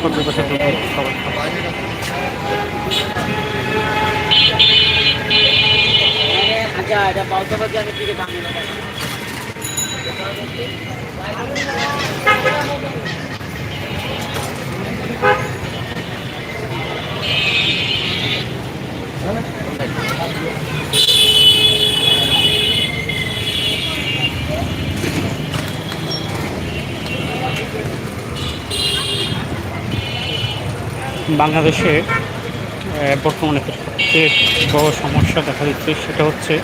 ফুটপাতের পাশে দুপুর খাবার খাওয়া। আচ্ছা এটা পাউতো বাজে বাংলাদেশে বর্তমানে সবচেয়ে বড় সমস্যা দেখা দিচ্ছে সেটা হচ্ছে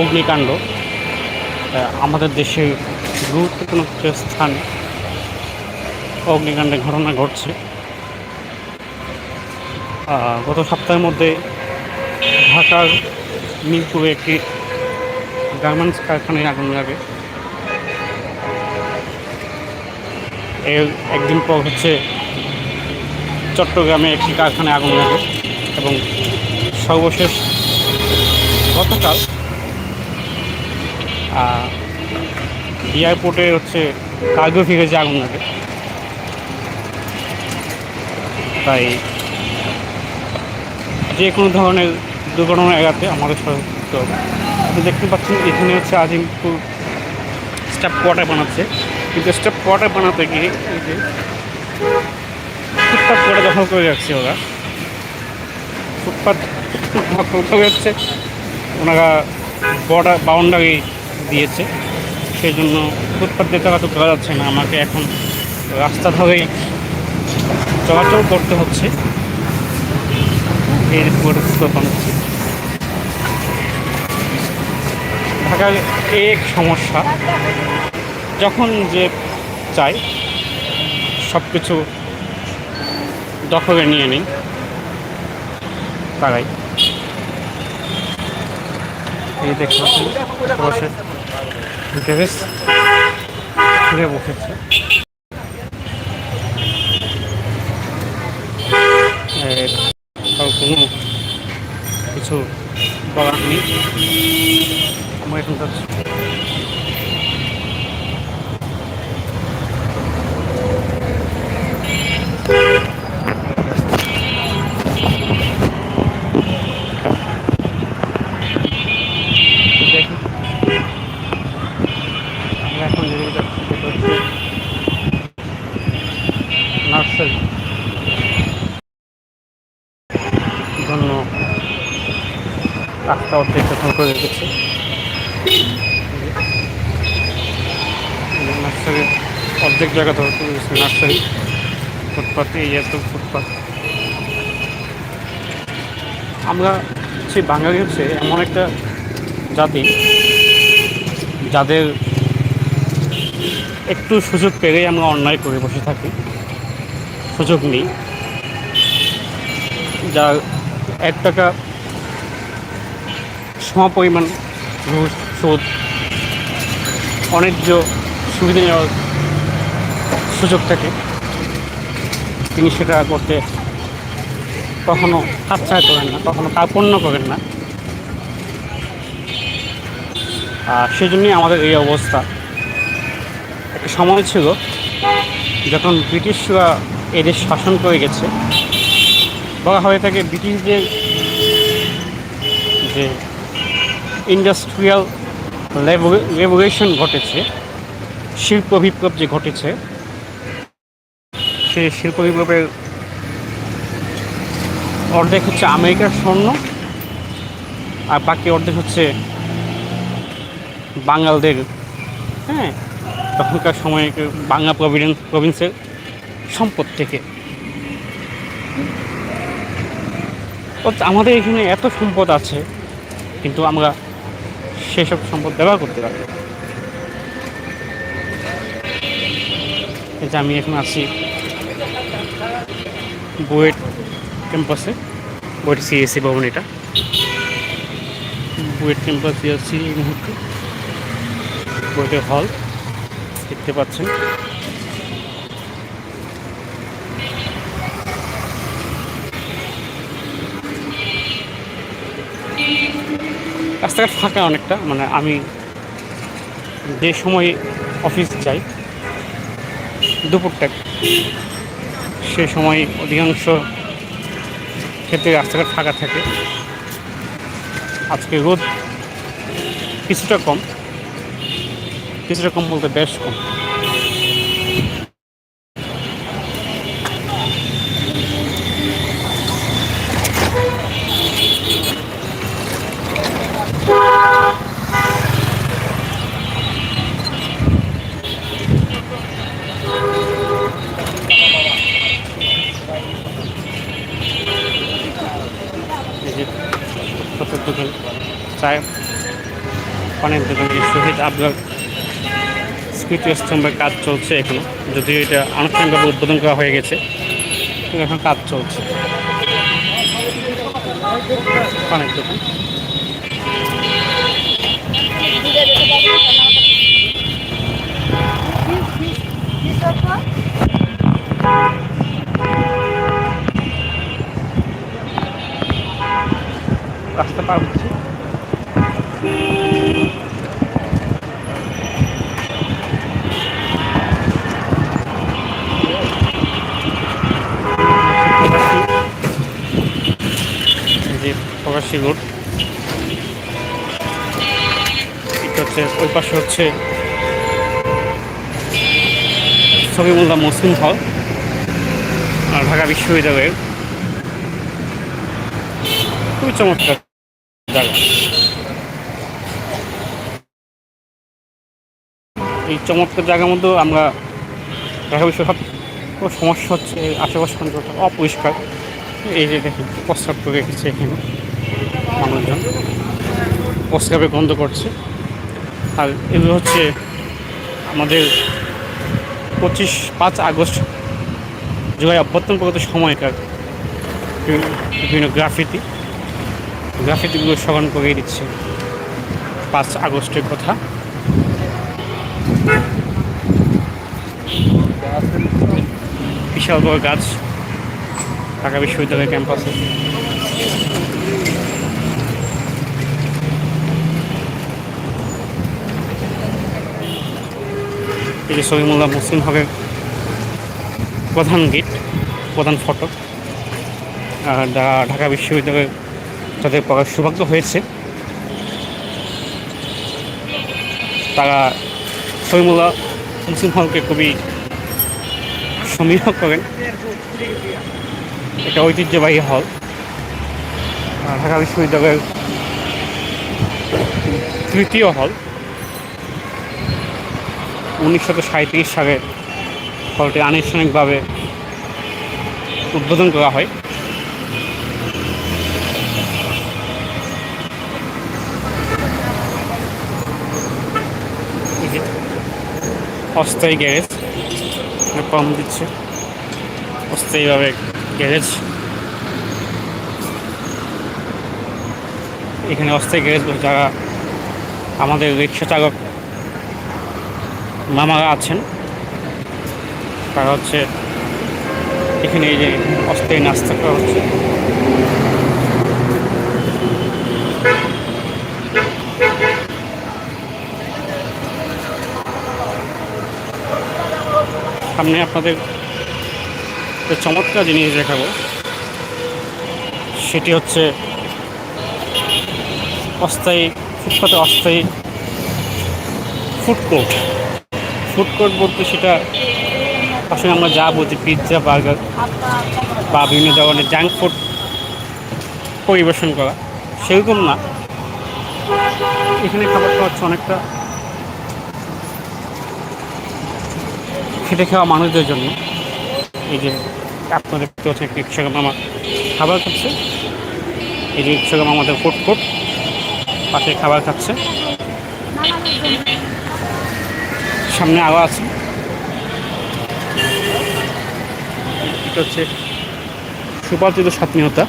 অগ্নিকাণ্ড। আমাদের দেশে গুরুত্বপূর্ণ কিছু স্থানে অগ্নিকাণ্ডের ঘটনা ঘটছে। গত সপ্তাহের মধ্যে ঢাকার মিরপুরে একটি গার্মেন্টস কারখানায় আগুন লাগে। এর একদিন পর হচ্ছে চট্টগ্রামে একটি কারখানায় আগুন লাগে এবং সর্বশেষ গতকাল এয়ারপোর্টে হচ্ছে কার্গো ফিরেজে আগুন লাগে। তাই যে কোনো ধরনের দুর্ঘটনা এড়াতে আমাদের হতে হবে। আপনি দেখতে পাচ্ছেন, এখানে হচ্ছে আজিমপুর স্টাফ কোয়ার্টার বানাচ্ছে। কিন্তু স্টাফ কোয়ার্টার বানাতে গিয়ে এই যে ফুটপাথ করে দখল করে রাখছে ওরা ফুটপাথ দখল করে যাচ্ছে, ওনারা বর্ডার বাউন্ডারি দিয়েছে। সেই জন্য ফুটপাথ দিয়ে চলাচল করা যাচ্ছে না, আমাকে এখন রাস্তা ধরেই চলাচল করতে হচ্ছে। এই পরিস্থিতি হচ্ছে। ঢাকার এক সমস্যা। যখন যে চাই সব কিছু দখলে নিয়ে নিই, তারাই। এই দেখতে বসে। বসেছে। কোনো কিছু বলার নেই। যাচ্ছি। সেটা হচ্ছে নার্সারি। জন্য রাস্তা করে রেখেছে নার্সারির অর্ধেক জায়গা রেখেছে নার্সারি ফুটপাথ এই এত ফুটপাথ আমরা সেই বাঙালি হচ্ছে এমন একটা জাতি, যাদের একটু সুযোগ পেলেই আমরা অন্যায় করে বসে থাকি। সুযোগ নেই। যার এক টাকা সমপরিমাণ ঘুষ সুদ অনেক সুবিধা নেওয়ার সুযোগ থাকে তিনি সেটা করতে কখনো হাতছাড়া করেন না, কখনো কার্পণ্য করেন না। আর সেজন্যই আমাদের এই অবস্থা। একটা সময় ছিল যখন ব্রিটিশরা এদেশ শাসন করে গেছে। বলা হয়ে থাকে ব্রিটিশদের যে ইন্ডাস্ট্রিয়াল রেভলিউশন ঘটেছে, শিল্প বিপ্লব যে ঘটেছে সেই শিল্প বিপ্লবের অর্ধেক হচ্ছে আমেরিকার স্বর্ণ, আর বাকি অর্ধেক হচ্ছে বাঙালদের হ্যাঁ তখনকার সময়ে বাংলা প্রভিডেন্স প্রভিন্সের সম্পদ থেকে। আমাদের এখানে এত সম্পদ আছে, কিন্তু আমরা সেসব সম্পদ ব্যবহার করতে পারি এটা আমি এখন আছি বুয়েট ক্যাম্পাসে, বুয়েট সিএসসি ভবন এটা। বুয়েট ক্যাম্পাসে আছি এই মুহূর্তে। বুয়েটের হল দেখতে পাচ্ছেন। রাস্তাঘাট ফাঁকা অনেকটা মানে আমি যে সময় অফিস যাই, দুপুরটা সে সময় অধিকাংশ ক্ষেত্রে রাস্তাঘাট ফাঁকা থাকে। আজকে রোদ কিছুটা কম কিছুটা কম বলতে বেশ কম এই যে কত দোকান চায় পানের দোকান শহীদ আবদার স্মৃতি স্তম্ভের কাজ চলছে এখনও। যদিও এটা আনুষ্ঠানিকভাবে উদ্বোধন করা হয়ে গেছে এখন কাজ চলছে। পানের দোকান রাস্তা পার যে প্রকাশী রোড। হচ্ছে, ওই পাশে হচ্ছে সবিমুল্লাহ মুসলিম হল আর ঢাকা বিশ্ববিদ্যালয়ের খুবই চমৎকার জায়গা। এই চমৎকার জায়গার মধ্যেও আমরা ঢাকা বিশ্ব সব সমস্যা হচ্ছে, আশেপাশে অপরিষ্কার। এই যে দেখি প্রস্রাব করে রেখেছে এখানে মানুষজন। প্রস্রাবে গন্ধ করছে। আর এগুলো হচ্ছে আমাদের পঁচিশ পাঁচ আগস্ট, জুলাই অভ্যর্থন প্রগত সময়কার বিভিন্ন- বিভিন্ন গ্রাফিতি। গ্রাফিতিগুলো স্মরণ করিয়ে দিচ্ছে। পাঁচ আগস্টের কথা। বিশাল বড় গাছ। ঢাকা বিশ্ববিদ্যালয় ক্যাম্পাসে। এই যে সবিমুল্লাহ মুসলিম হকের প্রধান গেট, প্রধান ফটক ঢাকা বিশ্ববিদ্যালয়ে তাদের পড়ার সৌভাগ্য হয়েছে। তারা সবিমুল্লাহ মুসলিম হলকে খুবই সমীহ করেন। এটা ঐতিহ্যবাহী হল। ঢাকা বিশ্ববিদ্যালয়ের তৃতীয় হল। উনিশশো সাঁত্রিশ সালে হলটি আনুষ্ঠানিকভাবে উদ্বোধন করা হয়। অস্থায়ী গ্যারেজ পাম্প দিচ্ছে। অস্থায়ীভাবে গ্যারেজ এখানে অস্থায়ী গ্যারেজ যারা আমাদের রিক্সা চালক মামারা আছেন, তারা হচ্ছে এখানে এই যে অস্থায়ী নাস্তা করা হচ্ছে। সামনে আপনাদের একটা চমৎকার জিনিস দেখাবো। সেটি হচ্ছে অস্থায়ী, ফুটপাতে অস্থায়ী ফুড কোর্ট ফুড কোর্ট বলতে সেটা আসলে আমরা যা বুঝি, পিৎজা, বার্গার বা বিভিন্ন ধরনের জাঙ্ক ফুড পরিবেশন করা। সেরকম না। এখানে খাবারটা হচ্ছে অনেকটা খেটে খাওয়া মানুষদের জন্য। এই যে আপনারা দেখতে পাচ্ছেন একটি রিক্সা মামা খাবার খাচ্ছে। এই যে রিক্সা মামা আমাদের ফুড কোর্ট পাশে খাবার খাচ্ছে। সামনে আরও আছে। এটা হচ্ছে সুপার্জিত স্বাধীনতা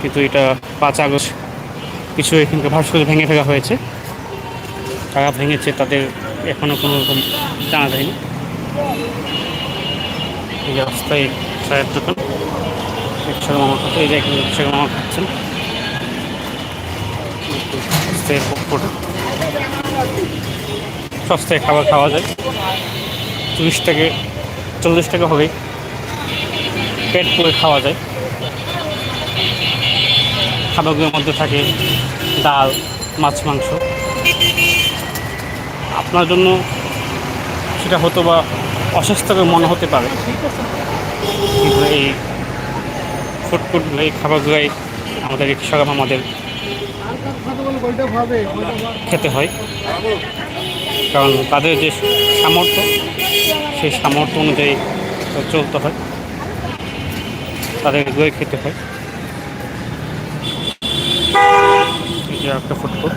কিন্তু এটা পাঁচ আগস্ট, কিছু এখানকার ভাস্কর্য ভেঙে ফেলা হয়েছে। তারা ভেঙেছে, তাদের এখনও কোনো রকম জানা যায়নি। এই যে অস্থায়ী চায়ের দোকান। রিক্সার মামা খাচ্ছে, এই যে এখানে রিক্সার মামা খাচ্ছেন। সস্তায় খাবার খাওয়া যায়। তিরিশ থেকে, চল্লিশ টাকা হলেই পেট পুরে খাওয়া যায়। খাবারগুলোর মধ্যে থাকে ডাল, মাছ, মাংস। আপনার জন্য সেটা হতো বা অস্বাস্থ্যকর মনে হতে পারে। কিন্তু এই ফুডফুডগুলো এই খাবারগুলোই আমাদের কৃষক আমাদের খেতে হয়। কারণ তাদের যে সামর্থ্য, সেই সামর্থ্য অনুযায়ী চলতে হয়। তাদের খেতে হয়। একটা ফুটবল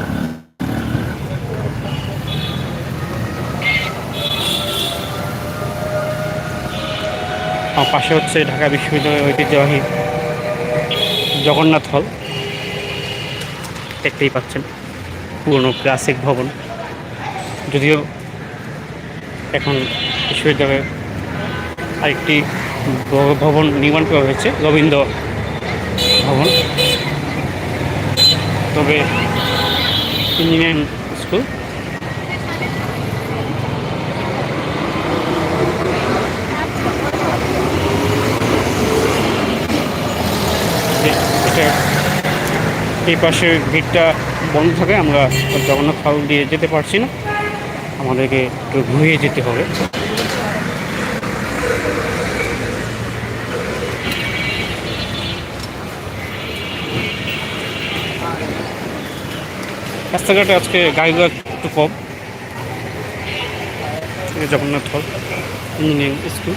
পাশে হচ্ছে ঢাকা বিশ্ববিদ্যালয়ের ঐতিহ্যবাহী জগন্নাথ হল। দেখতেই পাচ্ছেন, পুরনো ক্লাসিক ভবন। যদিও এখন বিশ্ববিদ্যালয়ে আরেকটি ভবন নির্মাণ করা হয়েছে, গোবিন্দ ভবন। তবে ইঞ্জিনিয়ারিং স্কুল যে- এটা এই পাশে গেটটা বন্ধ থাকে, আমরা জগন্নাথ ফাউল দিয়ে যেতে পারছি না। আমাদেরকে একটু ঘুরিয়ে যেতে হবে। রাস্তাঘাটে আজকে গাড়িগুলো একটু কম। জগন্নাথ হল, ইঞ্জিনিয়ারিং স্কুল।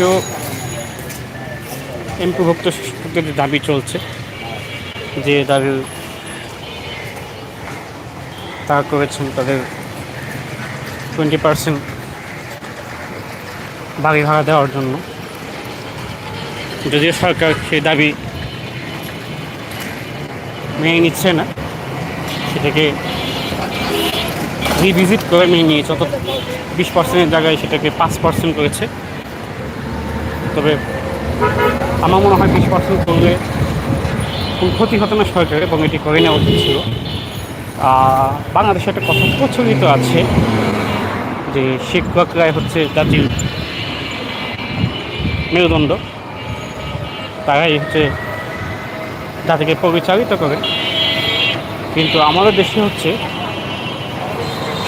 আজকেও এমপিভুক্ত শিশুদের দাবি চলছে যে দাবি তারা করেছেন তাদের টোয়েন্টি পার্সেন্ট বাড়ি ভাড়া দেওয়ার জন্য। যদিও সরকার সেই দাবি মেনে নিচ্ছে না, সেটাকে রিভিজিট করে মেনে নিয়েছে অত বিশ পার্সেন্টের জায়গায় সেটাকে পাঁচ পার্সেন্ট করেছে। তবে আমার মনে হয় বিশ পার্সেন্ট করলে কোনো ক্ষতি হতো না সরকারের এবং এটি করে নেওয়া উচিত ছিল। বাংলাদেশে একটা কথা প্রচলিত আছে যে শিক্ষকরাই হচ্ছে জাতির মেরুদণ্ড। তারাই হচ্ছে জাতিকে পরিচালিত করে। কিন্তু আমাদের দেশে হচ্ছে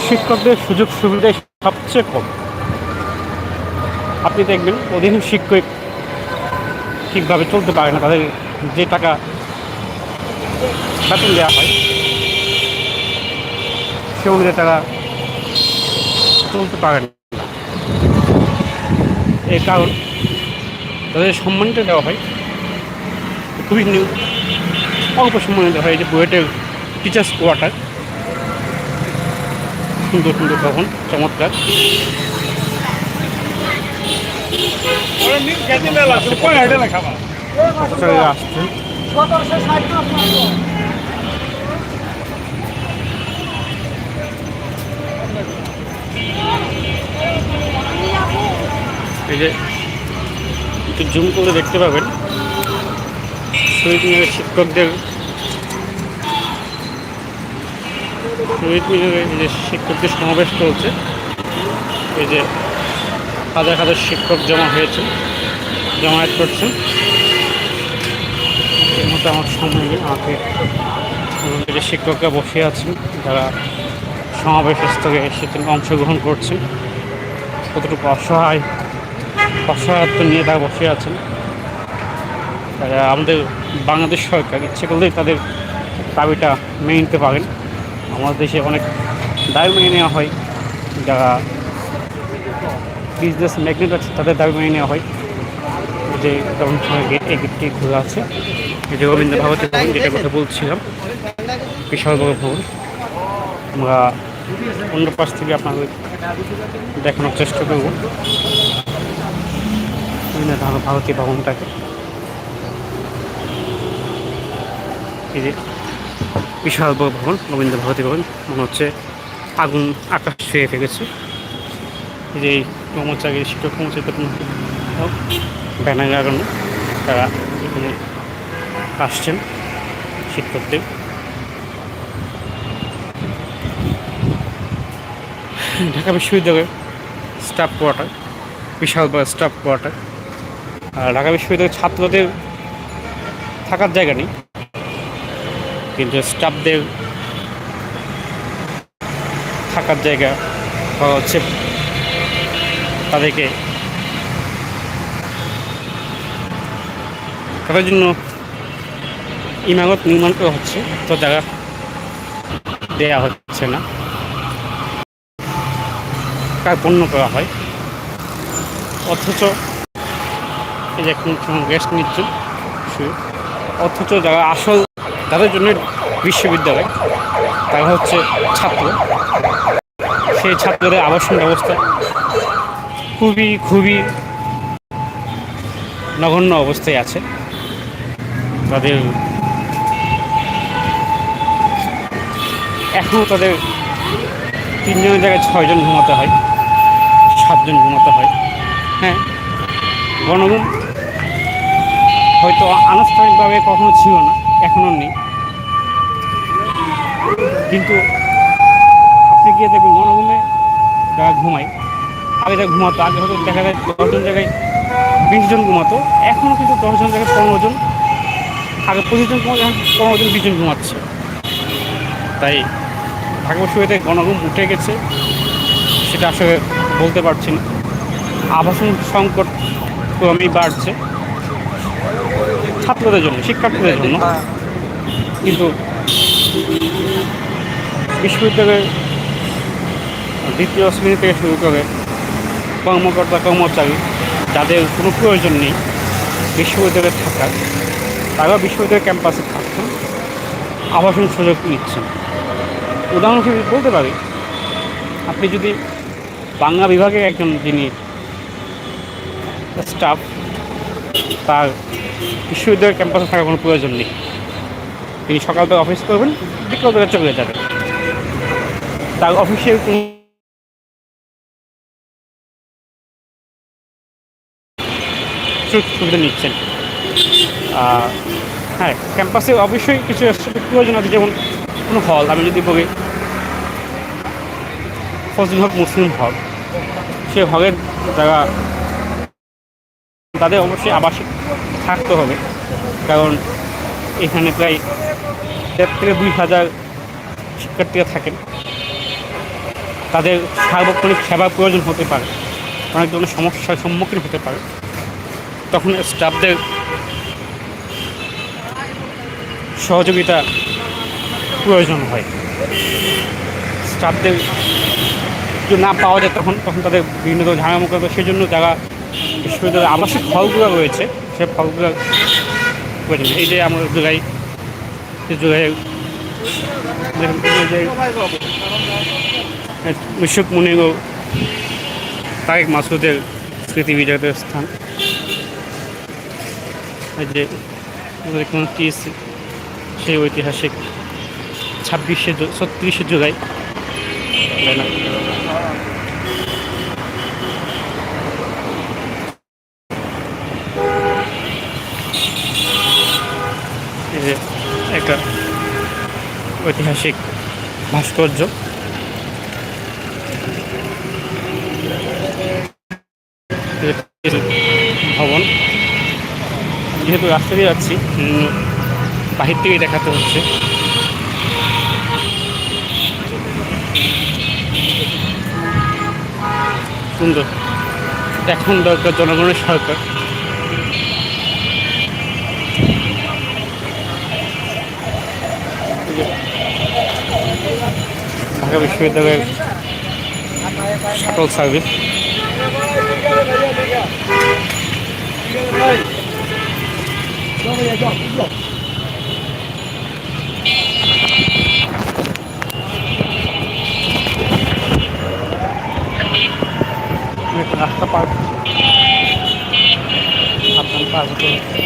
শিক্ষকদের সুযোগ সুবিধা সবচেয়ে কম। আপনি দেখবেন অধীন শিক্ষক ঠিকভাবে চলতে পারে না, তাদের যে টাকা বেতন দেওয়া হয়, সে অনুযায়ী তারা চলতে পারে না। এর কারণ তাদের সম্মানটা দেওয়া হয়, খুবই নিউ, অল্প সম্মান দেওয়া হয় যে বুয়েটের টিচার্স কোয়ার্টার সুন্দর সুন্দর ভবন, চমৎকার। এই যে একটু জুম করে দেখতে পাবেন। শহীদ মিনারের শিক্ষকদের শহীদ মিনারে এই যে শিক্ষকদের সমাবেশ চলছে। এই যে হাজার হাজার শিক্ষক জমা হয়েছে, জমায়েত করছেন এর মধ্যে আমার সময় নেই আমাকে শিক্ষকরা বসে আছেন, যারা সমাবেশ স্থলে সেখানে অংশগ্রহণ করছেন। কতটুকু অসহায়, অসহায়ত্ব নিয়ে তারা বসে আছেন। তারা আমাদের বাংলাদেশ সরকার, ইচ্ছে করলেই তাদের দাবিটা মেনে নিতে পারেন। আমাদের দেশে অনেক দাবি মেনে নেওয়া হয়, যারা বিজনেস ম্যাগনেট আছে, তাদের দাবি মেনে নেওয়া হয় যে গেট এই গেটটি খোলা আছে। যে রবীন্দ্র ভারতী ভবন যেটা কথা বলছিলাম, বিশাল বড় ভবন। আমরা অন্য পাশ থেকে আপনাদের দেখানোর চেষ্টা করব। রবীন্দ্র ভার- ভারতী ভবনটাকে। এই যে বিশাল বড় ভবন, রবীন্দ্র ভারতী ভবন, মনে হচ্ছে আগুন আকাশ ছুঁয়ে ফেলেছে। এই যে কর্মচারী শিক্ষক কর্মচারী ব্যানার তারা এখানে আসছেন শিক্ষকদের। ঢাকা বিশ্ববিদ্যালয়ের স্টাফ কোয়ার্টার বিশাল বড় স্টাফ কোয়ার্টার আর ঢাকা বিশ্ববিদ্যালয়ের ছাত্রদের থাকার জায়গা নেই, কিন্তু স্টাফদের থাকার জায়গা হচ্ছে তাদেরকে। তাদের জন্য ইমারত নির্মাণ করা হচ্ছে, তো তারা দেয়া হচ্ছে না। কার্পণ্য করা হয়। অথচ এই যে এখন গেস্ট নিচ্ছেন। অথচ যারা আসল, তাদের জন্য বিশ্ববিদ্যালয়, তারা হচ্ছে ছাত্র। সেই ছাত্রদের আবাসন ব্যবস্থা খুবই খুবই নগণ্য অবস্থায় আছে। তাদের এখনও তাদের তিনজনের জায়গায় ছয়জন ঘুমাতে হয়, সাতজন ঘুমাতে হয়। হ্যাঁ গণগুম হয়তো আনুষ্ঠানিকভাবে কখনো ছিল না এখনও নেই। কিন্তু আপনি গিয়ে দেখবেন গণগুমে যারা ঘুমায় আগে যা ঘুমাতো, আগে হয়তো দেখা যায় দশজন জায়গায় বিশ জন ঘুমাতো এখনও কিন্তু দশজন জায়গায় পনেরো জন আগে পঁচিশ জন ঘুমাতো, এখন পনেরো জন বিশ জন ঘুমাচ্ছে। তাই ঢাকা গণঘুম উঠে গেছে, সেটা আসলে বলতে পারছি না। আবাসন সংকট ক্রমেই বাড়ছে, ছাত্রদের জন্য, শিক্ষার্থীদের জন্য। কিন্তু বিশ্ববিদ্যালয়ের দ্বিতীয় শ্রেণি থেকে শুরু করে কর্মকর্তা কর্মচারী যাদের কোনো প্রয়োজন নেই বিশ্ববিদ্যালয়ে থাকার, তারাও বিশ্ববিদ্যালয় ক্যাম্পাসে থাকছেন, আবাসন সুযোগ নিচ্ছেন। উদাহরণ হিসেবে বলতে পারি, আপনি যদি বাংলা বিভাগের একজন যিনি স্টাফ তার বিশ্ববিদ্যালয়ের ক্যাম্পাসে থাকার কোনো প্রয়োজন নেই, তিনি সকালবেলা অফিস করবেন বিকালবেলা চলে যাবেন। তার অফিসের কোনো সুযোগ সুবিধা নিচ্ছেন। হ্যাঁ ক্যাম্পাসে অবশ্যই কিছু প্রয়োজন আছে, যেমন কোনো হল, আমি যদি বলি ফজল হক মুসলিম হল সে হলের যারা তাদের অবশ্যই আবাসিক থাকতে হবে, কারণ এখানে প্রায় দেড় থেকে দুই হাজার শিক্ষার্থীরা থাকেন। তাদের সার্বক্ষণিক সেবার প্রয়োজন হতে পারে, অনেক ধরনের সমস্যার সম্মুখীন হতে পারে। তখন স্টাফদের সহযোগিতা প্রয়োজন হয় স্টাফদের যদি না পাওয়া যায় তখন তখন তাদের বিভিন্ন ধরনের ঝামেলা হবে। সেই জন্য যারা বিশ্ববিদ্যালয়ের আবাসিক হলগুলো রয়েছে, সে হলগুলো এই যে আমরা জুলাই জুলাই মুশুক মুনিগ তারেক মাসুদের স্মৃতি বিজয়দের স্থান যে টিএসসি সেই ঐতিহাসিক ছাব্বিশে ছত্রিশে জুলাই। একটা ঐতিহাসিক ভাস্কর্য এই যে ভবন যেহেতু রাস্তা দিয়ে যাচ্ছি। বাহির থেকেই দেখাতে হচ্ছে। সুন্দর। এখন দরকার জনগণের সরকার। ঢাকা বিশ্ববিদ্যালয়ের শাটল সার্ভিস। একটা রাস্তা পার সাবধান পার হতে হবে।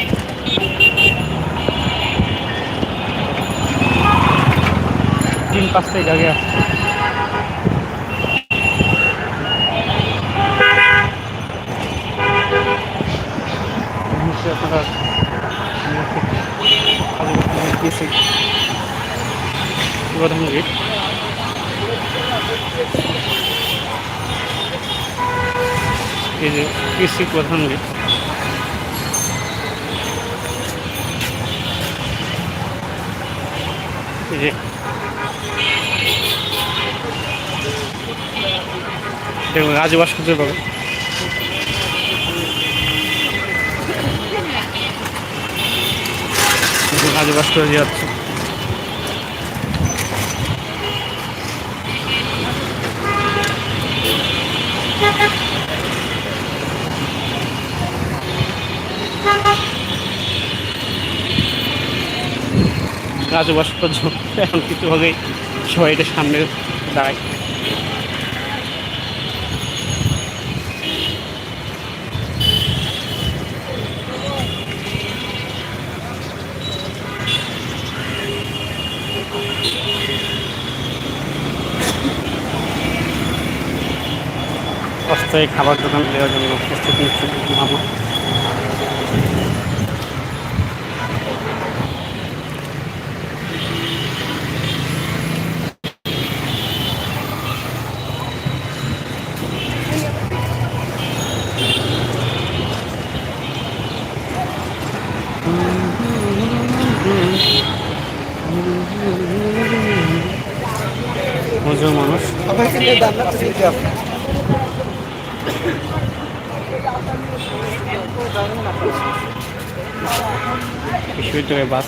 তিন পাঁচটাই গাড়ি আসছে আপনারা গেট প্রধান গেট এই যে কৃষি প্রধান গেট এই যে দেখুন রাজু ভাস্কর্য পাবে রাজু ভাস্কর্য যাচ্ছে। রাজু ভাস্কর্য এখন কিছু হবে সবাই এটা সামনে দাঁড়ায়। অস্থায়ী খাবার দোকান দেওয়ার জন্য প্রস্তুতি নিচ্ছে মামা মানুষ। বিশ্ববিদ্যালয়ের বাস।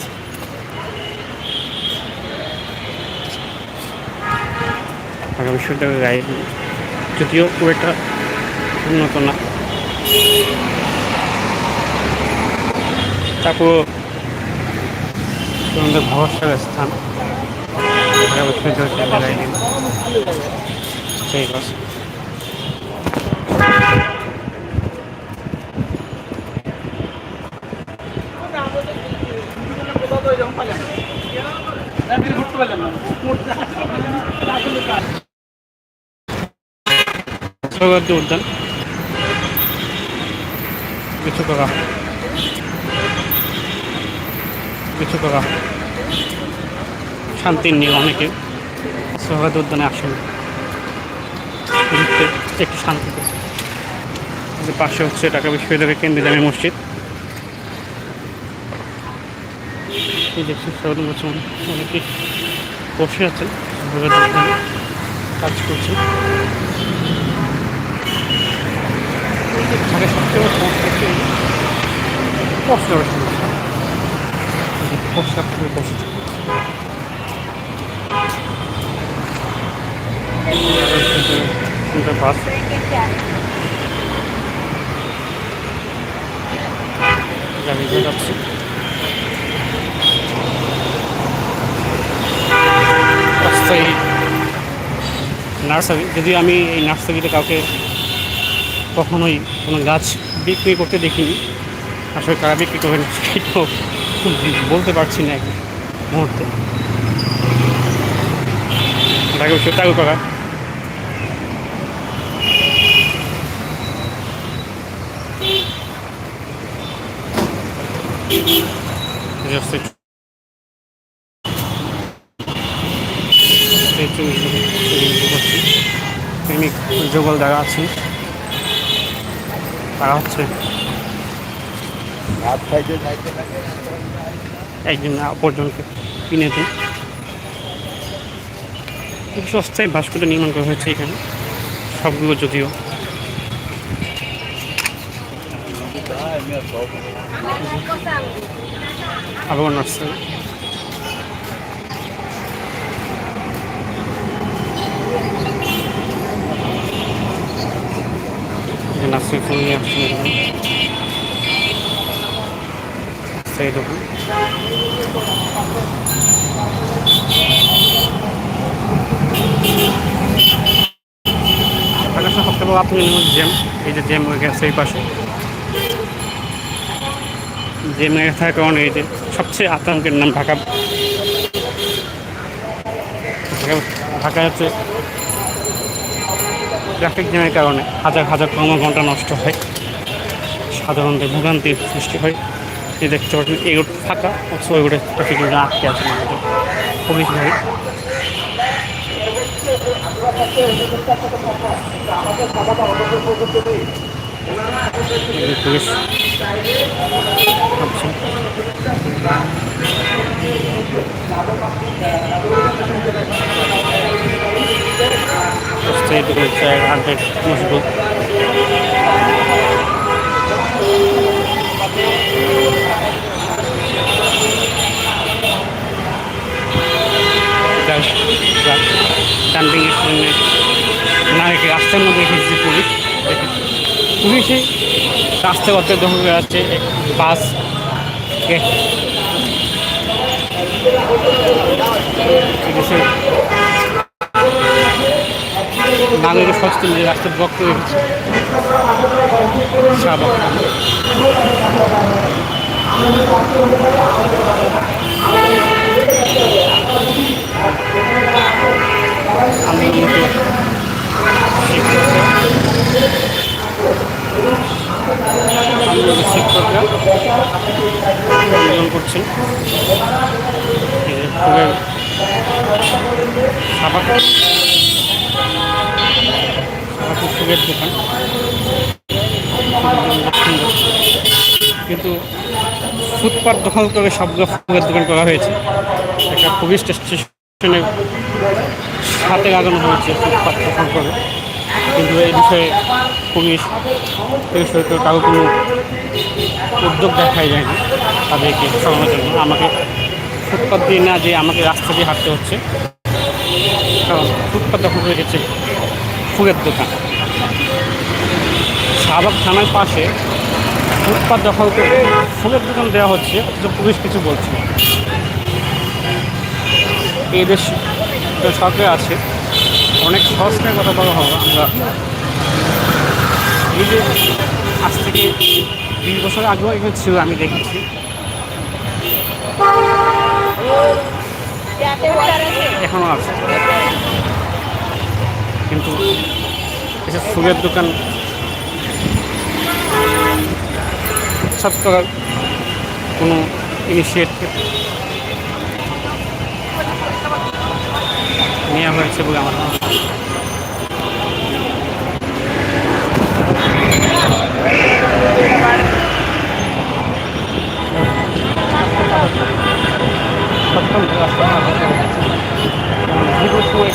ঢাকা বিশ্ববিদ্যালয়ের গাড়ি যদিও খুব একটা উন্নত না। তারপর তোমাদের ভরসার স্থান। ঢাকা বিশ্ববিদ্যালয়ের গাড়ি সেই বাস। সোহরাওয়ার্দী উদ্যান শান্তির নিয়ে অনেকে। সোহরাওয়ার্দী উদ্যানে আসেন একটু শান্তিতে পাশে হচ্ছে ঢাকা বিশ্ববিদ্যালয়ের কেন্দ্রীয় জামে মসজিদ। দেখছি সৌরভ বছর অনেকে বসে আছেন কাজ করছেন। ঢাকার সবচেয়ে বড় সমস্যা হচ্ছে পরিষ্কার সমস্যা যাচ্ছে অস্থায়ী নার্সারি যদি আমি এই নার্সারিতে কাউকে কখনোই কোনো গাছ বিক্রি করতে দেখিনি। আসলে কারা বিক্রি করবেন সেটাও বলতে পারছি না এক মুহূর্তে। ঢাকা বিশ্ববিদ্যালয় করা। Just a- এই চব্বিশ করছি প্রেমিক দ্বারা আছি। তারা হচ্ছে একজন অপরজনকে কিনে দেন খুব সস্তায় ভাস্কর্য নির্মাণ করা হয়েছে এখানে, সবগুলো যদিও। আবার নার্সারি নার্সারি ফুল নিয়ে এখানে সেই দোকান বড় আপনি জ্যাম এই যে জ্যাম হয়ে গেছে এই পাশে হয়ে থাকার কারণে এই যে সবচেয়ে আতঙ্কের নাম ঢাকা- ঢাকা হচ্ছে ট্রাফিক জ্যামের কারণে হাজার হাজার কর্মঘণ্টা নষ্ট হয়। সাধারণত ভোগান্তির সৃষ্টি হয়, এই দেখতে পাচ্ছেন, এই রোড ফাঁকা, অথচ ওই রোডে ট্রাফিক আটকে আছে খুবই যে police Stay to the chair, hundred mosquito. Dumping এর রাস্তার মধ্যে রেখেছে পুলিশ। পুলিশে রাস্তা করতে দখল যাচ্ছে বাস পুলিশের নাগরিক সচেতন যে রাস্তা ব্লক রেখেছে শিক্ষকরা করছেন। সাবাক ফুলের দোকান। কিন্তু ফুটপাত দখল করে সবগুলো ফুলের দোকান করা হয়েছে। একটা পুলিশ স্টেশনে হাতে লাগানো হয়েছে ফুটপাত দখল করে। কিন্তু এই বিষয়ে পুলিশ বিষয়ে তো কারও কোনো উদ্যোগ দেখাই যায়নি তাদেরকে সরানোর জন্য। আমাকে ফুটপাত দিয়ে না যে আমাকে রাস্তা দিয়ে হাঁটতে হচ্ছে। কারণ ফুটপাত দখল হয়ে গেছে ফুলের দোকান। শাহবাগ থানার পাশে ফুটপাত দখল করে ফুলের দোকান দেওয়া হচ্ছে, অথচ পুলিশ কিছু বলছে এই দেশ সরকার আছে। অনেক সংস্কারের কথা বলা হবে। আমরা এই যে আজ থেকে বিশ বছর আগেও এখানে ছিল, আমি দেখেছি। এখনও আছে। কিন্তু এসব ফুলের দোকান করার কোনো ইনিশিয়েটিভ নেওয়া হয়েছে বলে আমার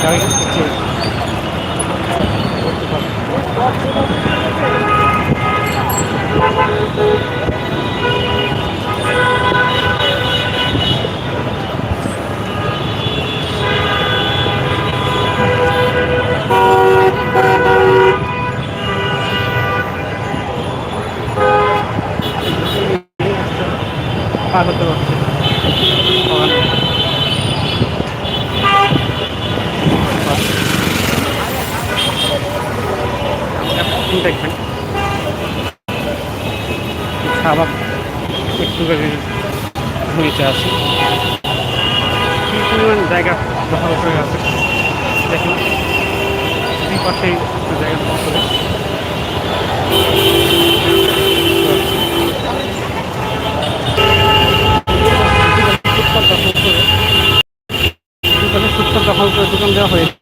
গাড়ি করছে পার হতে। এখন দেখবেন। আছে পরিমাণ জায়গা দখল করে আছে দেখুন। পাশেই জায়গা ফুটপাত দখল করে দুই পাশে ফুটপাত দখল করে দোকান দেওয়া হয়েছে